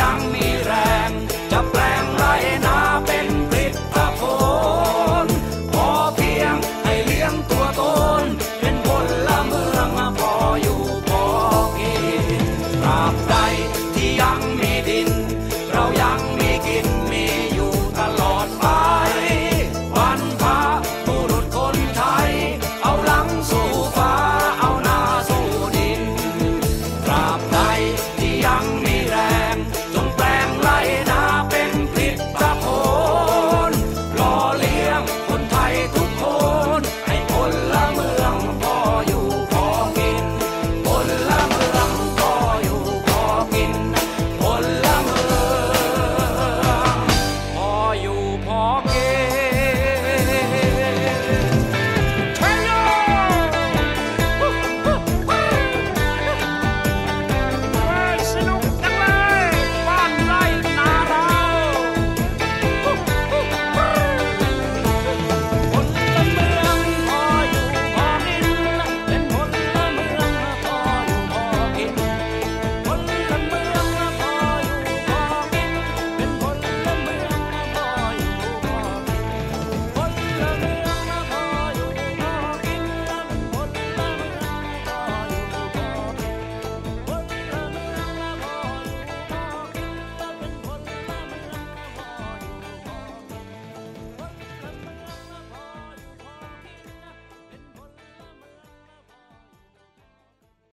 ยังมีแรง จะแปลงไรนาเป็นผริตผลพอเพียงให้เลี้ยงตัวตน เป็นคนละเมืองพออยู่พอกินตราบใดที่ยังมี